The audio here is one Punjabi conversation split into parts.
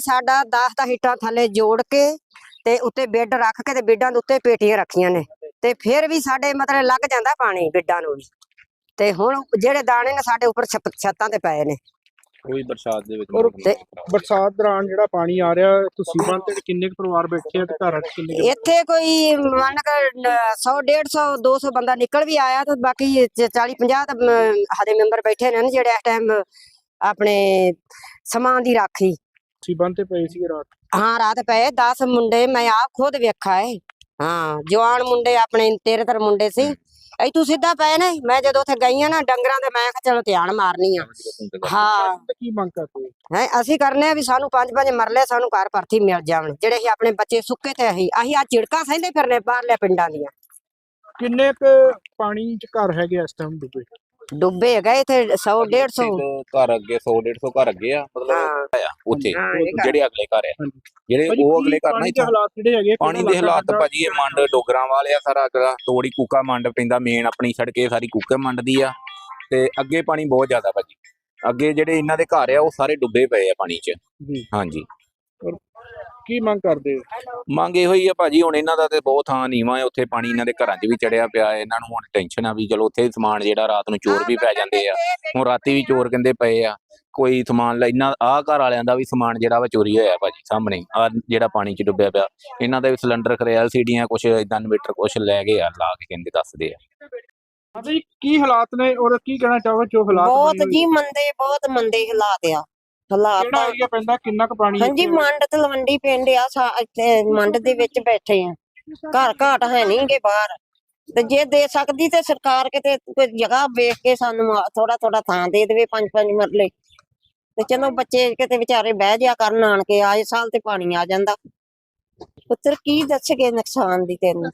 ਸਾਡਾ 10 ਦਾ ਹੀਟਾਂ ਥੱਲੇ ਜੋੜ ਕੇ ਤੇ ਉੱਤੇ ਬੈੱਡ ਰੱਖ ਕੇ ਤੇ ਬੈੱਡਾਂ ਦੇ ਉੱਤੇ ਪੇਟੀਆਂ ਰੱਖੀਆਂ ਨੇ। ਤੇ ਫਿਰ ਵੀ ਸਾਡੇ ਮਤਲਬ ਲੱਗ ਜਾਂਦਾ ਪਾਣੀ ਬੈੱਡਾਂ ਨੂੰ ਵੀ। ਤੇ ਹੁਣ ਜਿਹੜੇ ਦਾਣੇ ਨੇ ਸਾਡੇ ਉੱਪਰ ਛੱਤਾਂ ਤੇ ਪਏ ਨੇ। ਕੋਈ ਬਰਸਾਤ ਦੇ ਵਿੱਚ ਤੇ-। ਬਰਸਾਤ ਦੌਰਾਨ ਜਿਹੜਾ ਪਾਣੀ ਆ ਰਿਹਾ ਤੁਸੀਂ ਬੰਦ ਤੇ ਕਿੰਨੇ ਕੁ ਪਰਿਵਾਰ ਬੈਠੇ ਆ ਤੇ ਘਰਾਂ 'ਚ ਕਿੰਨੇ ਇੱਥੇ ਕੋਈ ਮੰਨ ਕੇ 100 150 200 ਬੰਦਾ ਨਿਕਲ ਵੀ ਆਇਆ ਤੇ ਬਾਕੀ 40 50 ਤਾਂ ਸਾਡੇ ਮੈਂਬਰ ਬੈਠੇ ਨੇ ਨਾ ਜਿਹੜੇ ਇਸ ਟਾਈਮ ਆਪਣੇ ਸਮਾਨ ਦੀ ਰਾਖੀ ਤੁਸੀਂ ਬੰਦ ਤੇ ਪਏ ਸੀ ਰਾਤ। ਹਾਂ ਰਾਤ ਪਏ। 10 ਮੁੰਡੇ ਮੈਂ ਆਪ ਖੁਦ ਵੇਖਾ ਏ। ਹਾਂ ਜਵਾਨ ਮੁੰਡੇ ਆਪਣੇ ਤੇਰੇ ਤਰ ਮੁੰਡੇ ਸੀ। ਇਤੋਂ ਸਿੱਧਾ ਪਏ ਨੇ। ਮੈਂ ਜਦੋਂ ਉੱਥੇ ਗਈ ਆ ਨਾ ਡੰਗਰਾਂ ਦੇ ਮੈਂ ਕਿਹਾ ਚਲੋ ਧਿਆਨ ਮਾਰਨੀ ਆ। ਹਾਂ। ਕੀ ਮੰਗ ਕਰਦੇ ਹੋ? ਅਸੀਂ ਕਰਨੇ ਆ ਵੀ ਸਾਨੂੰ ਪੰਜ ਪੰਜ ਮਰਲੇ ਸਾਨੂੰ ਘਰ ਭਰਤੀ ਮਿਲ ਜਾਣ। ਜਿਹੜੇ ਅਸੀਂ ਆਪਣੇ ਬੱਚੇ ਸੁੱਕੇ ਤੇ ਅਸੀਂ ਅਸੀਂ ਆ ਝਿੜਕਾਂ ਸਹਿੰਦੇ ਫਿਰਨੇ ਬਾਹਰਲੇ ਪਿੰਡਾਂ ਦੀਆਂ। ਕਿੰਨੇ ਕੁ ਪਾਣੀ 'ਚ ਘਰ ਹੈਗੇ ਇਸ ਟਾਈਮ ਡੁੱਬੇ ਡੁੱਬੇ ਗਏ ਤੇ 100 150 ਇੱਕ ਘਰ ਅੱਗੇ 100 150 ਘਰ ਅੱਗੇ ਆ ਮਤਲਬ ਹਾਂ। ਉੱਥੇ ਜਿਹੜੇ ਅਗਲੇ ਘਰ ਆ। ਜਿਹੜੇ ਉਹ ਅਗਲੇ ਘਰ ਨਾ ਪਾਣੀ ਦੇ ਇੱਥੋਂ। ਹਾਲਾਤ ਜਿਹੜੇ ਹੈਗੇ? ਪਾਣੀ ਦੇ ਹਾਲਾਤ ਭਾਜੀ ਇਹ ਮੰਡ ਡੋਗਰਾਂ ਵਾਲੇ ਆ ਸਾਰਾ ਅਗਲਾ। ਤੋੜੀ ਕੂਕਾ ਮੰਡ ਪੈਂਦਾ ਮੇਨ ਆਪਣੀ ਸੜਕ ਸਾਰੀ ਕੂਕੇ ਮੰਡ ਦੀ ਆ। ਤੇ ਅੱਗੇ ਪਾਣੀ ਬਹੁਤ ਜ਼ਿਆਦਾ ਭਾਜੀ। ਅੱਗੇ ਜਿਹੜੇ ਇਹਨਾਂ ਦੇ ਘਰ ਆ ਉਹ ਸਾਰੇ ਡੁੱਬੇ ਪਏ ਆ ਪਾਣੀ 'ਚ। ਹਾਂਜੀ। ਕੀ ਮੰਗ ਕਰਦੇ ਹੋ? ਮੰਗ ਇਹੋ ਹੀ ਆ ਭਾਜੀ ਹੁਣ ਇਹਨਾਂ ਦਾ ਤੇ ਬਹੁਤ ਥਾਂ ਨੀਵਾਂ ਹੈ ਉੱਥੇ ਪਾਣੀ ਇਹਨਾਂ ਦੇ ਘਰਾਂ 'ਚ ਵੀ ਚੜਿਆ ਪਿਆ ਹੈ ਇਹਨਾਂ ਨੂੰ ਹੁਣ ਟੈਨਸ਼ਨ ਆ ਵੀ ਚਲੋ ਉੱਥੇ ਸਮਾਨ ਜਿਹੜਾ ਰਾਤ ਨੂੰ ਚੋਰ ਵੀ ਪੈ ਜਾਂਦੇ ਆ ਹੁਣ ਰਾਤੀ ਵੀ ਚੋਰ ਕਹਿੰਦੇ ਪਏ ਆ ਕੋਈ ਸਮਾਨ ਲੈ ਇਹਨਾਂ ਆਹ ਘਰ ਵਾਲਿਆਂ ਦਾ ਵੀ ਸਮਾਨ ਜਿਹੜਾ ਵਾ ਚੋਰੀ ਹੋਇਆ ਭਾਜੀ ਸਾਹਮਣੇ ਆ ਜਿਹੜਾ ਪਾਣੀ 'ਚ ਡੁੱਬਿਆ ਪਿਆ ਇਹਨਾਂ ਦਾ ਵੀ ਸਿਲੰਡਰ ਖਰੇ ਐਲਸੀਡੀਆਂ ਕੁਛ ਇਦਾਂ ਇਨਵੇਟਰ ਕੁਛ ਲੈ ਗਏ ਆ ਲਾ ਕੇ ਕਹਿੰਦੇ ਦੱਸਦੇ ਆ ਜੀ ਕੀ ਹਾਲਾਤ ਨੇ ਔਰ ਕੀ ਕਹਿਣਾ ਚਾਹੋਗੇ ਜੋ ਹਾਲਾਤ ਬਹੁਤ? ਜੀ ਮੰਦੇ ਬਹੁਤ ਮੰਦੇ ਹਾਲਾਤ ਆ ਹਾਲਾਤ ਕਿਹੜਾ ਏਰੀਆ ਪੈਂਦਾ ਕਿੰਨਾ ਕੁ ਪਾਣੀ ਹਾਂਜੀ? ਮੰਡ ਤਲਵੰਡੀ ਪਿੰਡ ਆ ਸਾ- ਇੱਥੇ ਮੰਡ ਦੇ ਵਿੱਚ ਬੈਠੇ ਆ। ਘਰ ਘਾਟ ਹੈ ਨਹੀਂਗੇ ਬਾਹਰ। ਤੇ ਜੇ ਦੇ ਸਕਦੀ ਤੇ ਸਰਕਾਰ ਕਿਤੇ ਕੋਈ ਜਗ੍ਹਾ ਵੇਖ ਕੇ ਸਾਨੂੰ ਥੋੜਾ ਥੋੜਾ ਥਾਂ ਦੇ ਦੇਵੇ ਪੰਜ ਪੰਜ ਮਰਲੇ। ਤੇ ਚਲੋ ਬੱਚੇ ਕਿਤੇ ਵਿਚਾਰੇ ਬਹਿ ਜਾ ਕਰਨ ਆਣ ਕੇ ਆਏ ਸਾਲ ਤੇ ਪਾਣੀ ਆ ਜਾਂਦਾ। ਪੁੱਤਰ ਕੀ ਦੱਸਗੇ ਨੁਕਸਾਨ ਦੀ ਤੈਨੂੰ?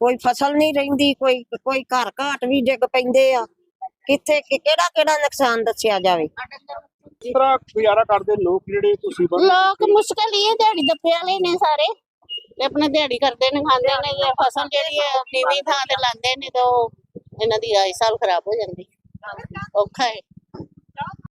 ਕੋਈ ਫਸਲ ਨਹੀਂ ਰਹਿੰਦੀ ਕੋਈ ਕੋਈ ਘਰ ਘਾਟ ਵੀ ਡਿੱਗ ਪੈਂਦੇ ਆ। ਕਿੱਥੇ ਕਿਹੜਾ ਕਿਹੜਾ ਨੁਕਸਾਨ ਦੱਸਿਆ ਜਾਵੇ? ਕਿਸ ਤਰ੍ਹਾਂ ਗੁਜ਼ਾਰਾ ਕਰਦੇ ਲੋਕ ਜਿਹੜੇ ਤੁਸੀਂ ਬੰਦ ਲੋਕ ਮੁਸ਼ਕਲ ਹੀ ਹੈ ਦਿਹਾੜੀ ਦੱਪੇ ਵਾਲੇ ਨੇ ਸਾਰੇ। ਤੇ ਆਪਣਾ ਦਿਹਾੜੀ ਕਰਦੇ ਨੇ ਖਾਂਦੇ ਨੇ ਜਾਂ ਫਸਲ ਜਿਹੜੀ ਹੈ ਨੀਵੀਂ ਥਾਂ ਤੇ ਲਾਉਂਦੇ ਨੇ ਤੇ ਉਹ ਇਹਨਾਂ ਦੀ ਆਈ ਸਾਲ ਖਰਾਬ ਹੋ ਜਾਂਦੀ। ਔਖਾ ਹੈ।